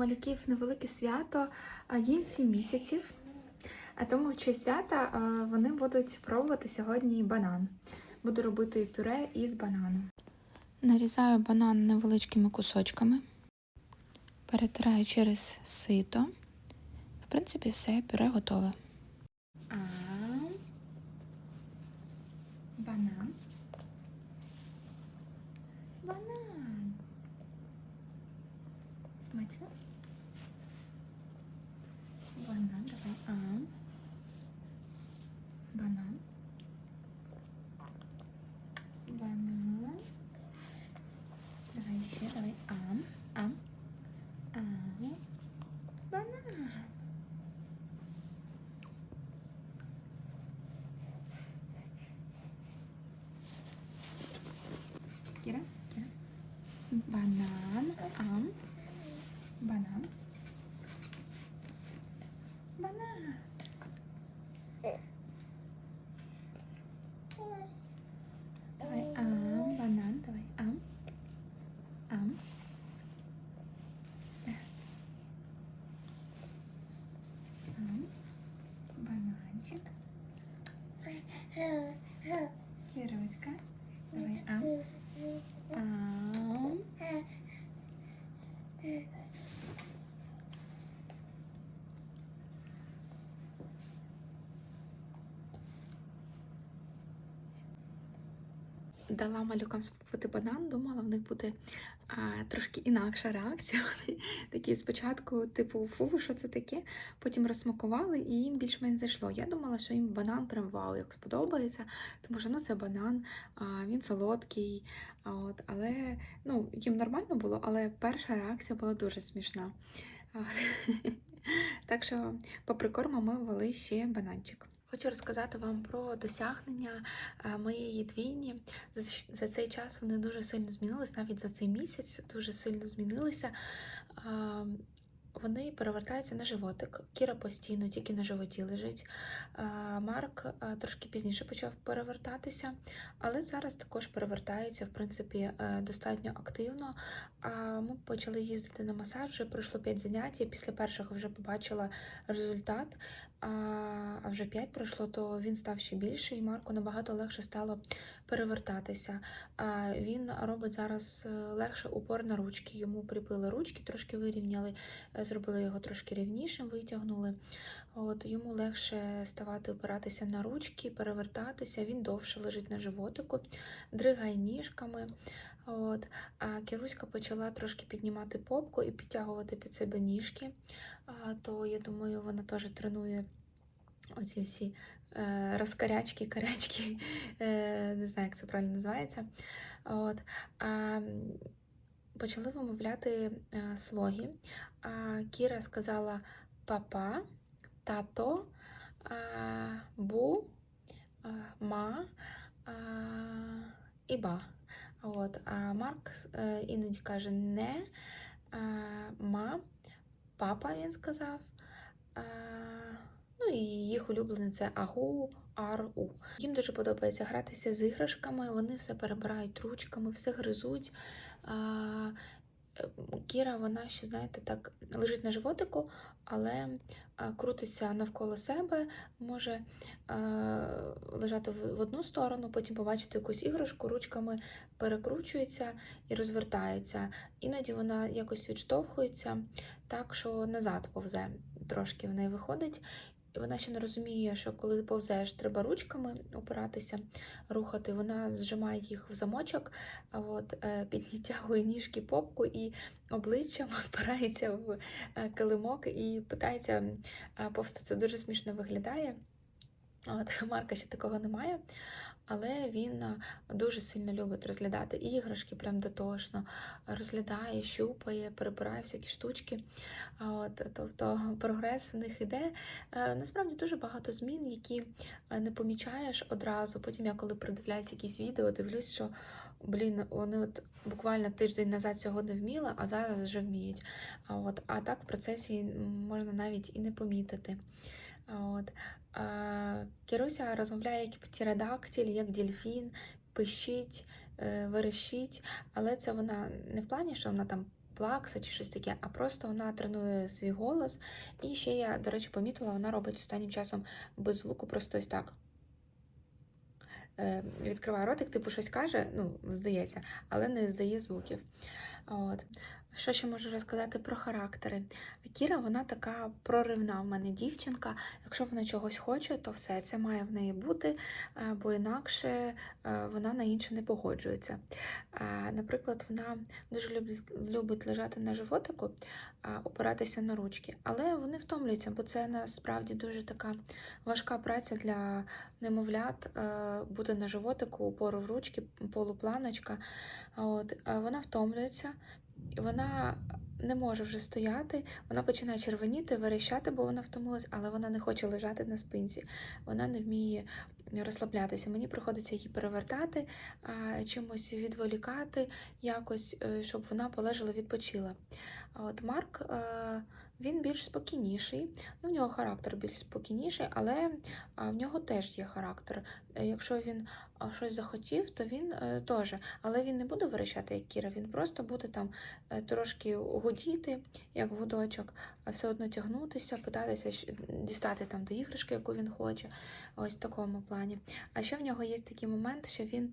малюків невелике свято, їм 7 місяців. А тому в честь свята вони будуть пробувати сьогодні банан. Буду робити пюре із банану. Нарізаю банан невеличкими кусочками, перетираю через сито. В принципі, все, пюре готове. Дала малюкам спробувати банан, думала, в них буде а, трошки інакша реакція. Вони такі спочатку, типу, фу, що це таке, потім розсмакували і їм більш-менш зайшло. Я думала, що їм банан прям вау, як сподобається, тому що ну, це банан, а, він солодкий. А, от, але ну, їм нормально було, але перша реакція була дуже смішна. От. Так що, по прикорму ми ввели ще бананчик. Хочу розказати вам про досягнення е, моєї двійні. За, цей час вони дуже сильно змінились, навіть за цей місяць дуже сильно змінилися. Вони перевертаються на животик. Кіра постійно тільки на животі лежить. Марк е, трошки пізніше почав перевертатися, але зараз також перевертається, в принципі, е, достатньо активно. Ми почали їздити на масаж, вже пройшло 5 занять. Я після першого вже побачила результат. А вже 5 пройшло, то він став ще більший, і Марку набагато легше стало перевертатися. А він робить зараз е, легше упор на ручки. Йому кріпили ручки, трошки вирівняли, е, зробили його трошки рівнішим, витягнули. От Йому легше ставати опиратися на ручки, перевертатися, він довше лежить на животику, дригає ніжками. От. А Кіруська почала трошки піднімати попку і підтягувати під себе ніжки. А, то я думаю, вона теж тренує оці всі е, розкарячки, карячки, е, не знаю, як це правильно називається. От. А, почали вимовляти е, слоги. А, Кіра сказала папа, тато, а, бу, а, ма а, і ба. От. А Марк е, іноді каже не, а, ма, папа він сказав. А, Ну і їх улюблене це агу, ар-у. Їм дуже подобається гратися з іграшками, вони все перебирають ручками, все гризуть. А, Кіра, вона ще, знаєте, так лежить на животику, але крутиться навколо себе, може лежати в, одну сторону, потім побачити якусь іграшку, ручками перекручується і розвертається. Іноді вона якось відштовхується так, що назад повзе. Трошки в неї виходить, вона ще не розуміє, що коли повзеш, треба ручками опиратися, рухати. Вона зжимає їх в замочок, а от е, підтягує ніжки попку і обличчям впирається в е, килимок і питається повсти. Це дуже смішно виглядає. От, Марка ще такого немає. Але він дуже сильно любить розглядати іграшки, прям дотошно, розглядає, щупає, перебирає всякі штучки. От, тобто прогрес в них іде. Е, Насправді дуже багато змін, які е, не помічаєш одразу. Потім я коли придивляюсь якісь відео, дивлюсь, що блін, вони от буквально тиждень назад цього не вміли, а зараз вже вміють. От, а так в процесі можна навіть і не помітити. От. Кіруся розмовляє як птеродактиль, як дельфін, пищить, е, верещить, але це вона не в плані, що вона там плакса чи щось таке, а просто вона тренує свій голос. І ще я, до речі, помітила, вона робить останнім часом без звуку, просто ось так. Е, Відкриває ротик, типу щось каже, ну, здається, але не здає звуків. От. Що ще можу розказати про характери? Кіра, вона така проривна в мене дівчинка. Якщо вона чогось хоче, то все це має в неї бути, е, бо інакше е, вона на інше не погоджується. Е, Наприклад, вона дуже любить, любить лежати на животику, опиратися на ручки, але вони втомлюються, бо це насправді дуже така важка праця для немовлят бути на животику, опору в ручки, полупланочка. От, вона втомлюється. Вона не може вже стояти, вона починає червоніти, верещати, бо вона втомилась, але вона не хоче лежати на спинці. Вона не вміє розслаблятися. Мені приходиться її перевертати, чимось відволікати, якось, е, щоб вона полежала, відпочила. А от Марк. Він більш спокійніший, ну, в нього характер більш спокійніший, але в нього теж є характер. Е, Якщо він щось захотів, то він е, теж, але він не буде верещати, як Кіра, він просто буде там е, трошки гудіти, як гудочок, а все одно тягнутися, питатися дістати там до іграшки, яку він хоче. Ось в такому плані. А ще в нього є такий момент, що він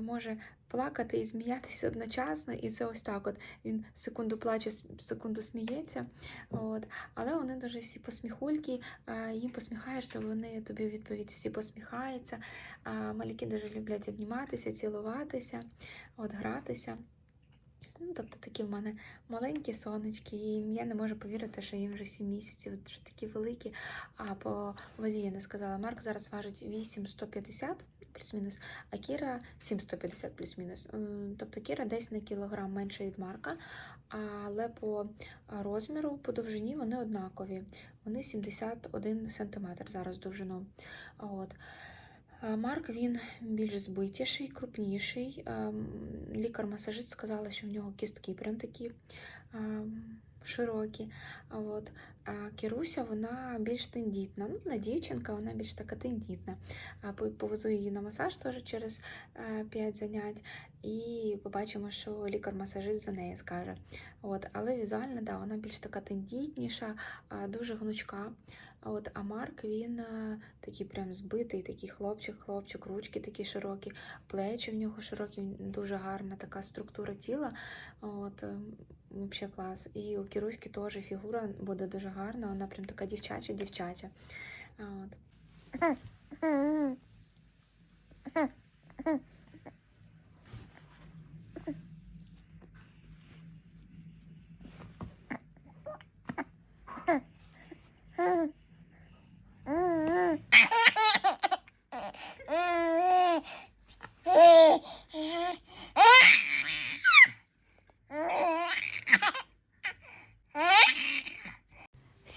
може плакати і сміятися одночасно, і це ось так. От він секунду плаче, секунду сміється. От. Але вони дуже всі посміхульки, їм посміхаєшся, вони тобі відповідь всі посміхаються. Малюки дуже люблять обніматися, цілуватися, от, гратися. Ну, тобто такі в мене маленькі сонечки, і я не можу повірити, що їм вже 7 місяців, вже такі великі. А по вазі я не сказала, Марк зараз важить 8,150 плюс-мінус, а Кіра 7,150 плюс-мінус. Тобто Кіра десь на кілограм менше від Марка, але по розміру, по довжині вони однакові. Вони 71 см зараз довжину. От. Е, Марк він більш збитіший, крупніший. Ем, Лікар-масажист сказала, що в нього кістки прям такі ем, широкі. От. Кіруся вона більш тендітна. Ну, вона дівчинка, вона більш така тендітна. Повезу її на масаж теж через 5 занять. І побачимо, що лікар-масажист за неї скаже. От. Але візуально да, вона більш така тендітніша, дуже гнучка. От, а Марк він е, такий прям збитий, такий хлопчик, хлопчик, ручки такі широкі, плечі в нього широкі, дуже гарна така структура тіла. От, взагалі клас. І у Кіруськи теж фігура буде дуже гарна, вона прям така дівчача, дівчача. От.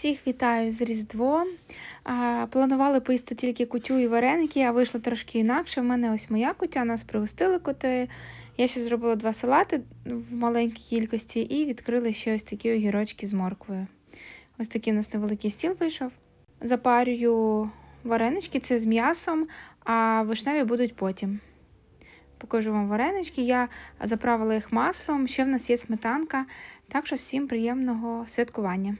Всіх вітаю з Різдвом. Планували поїсти тільки кутю і вареники, а вийшло трошки інакше. В мене ось моя кутя, нас пригостили котею. Я ще зробила два салати в маленькій кількості і відкрили ще ось такі огірочки з морквою. Ось такий у нас невеликий стіл вийшов. Запарюю варенички, це з м'ясом, а вишневі будуть потім. Покажу вам варенички. Я заправила їх маслом. Ще в нас є сметанка. Так що всім приємного святкування.